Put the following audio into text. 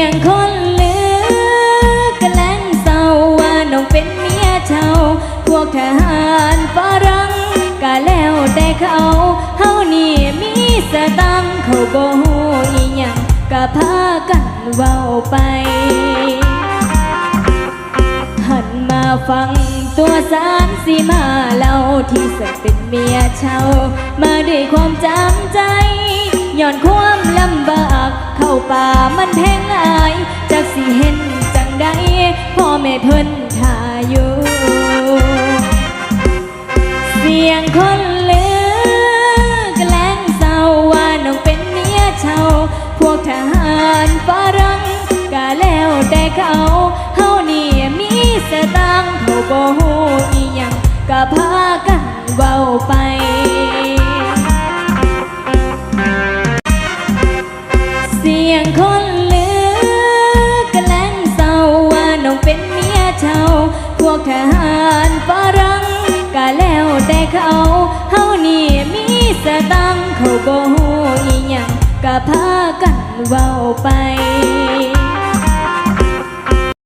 ยงคนลือกระแลงเศร้าว่าน้องเป็นเมียเช่าพวกทหารฝรั่งก็แล้วแต่เขาเฮานี่มีสตังเขาบ่ฮู้อีหยังก็พากันเว้าไป หันมาฟังตัวสารสีมาเล่าที่สักเป็นเมียเช่ามาด้วยความใจ ป่ามันแพงหลาย จากสิเห็นจังใดพ่อแม่เพิ่นท่าอยู่ เสียงคนเลือกแกล้งเศร้าว่าน้องเป็นเมียเช่าพวกทหารฝรั่งก็แล้วแต่เขาเฮานี่มีสตังค์เขาบ่ฮู้อีหยังก็พา เสียงคนลือกระแลงเศร้าว่าน้องเป็นเมียเช่าพวกทหารฝรั่งก็แล้วแต่เขาเฮานี่มีสตังเขาบ่ฮู้อีหยังก็พากันเว้าไป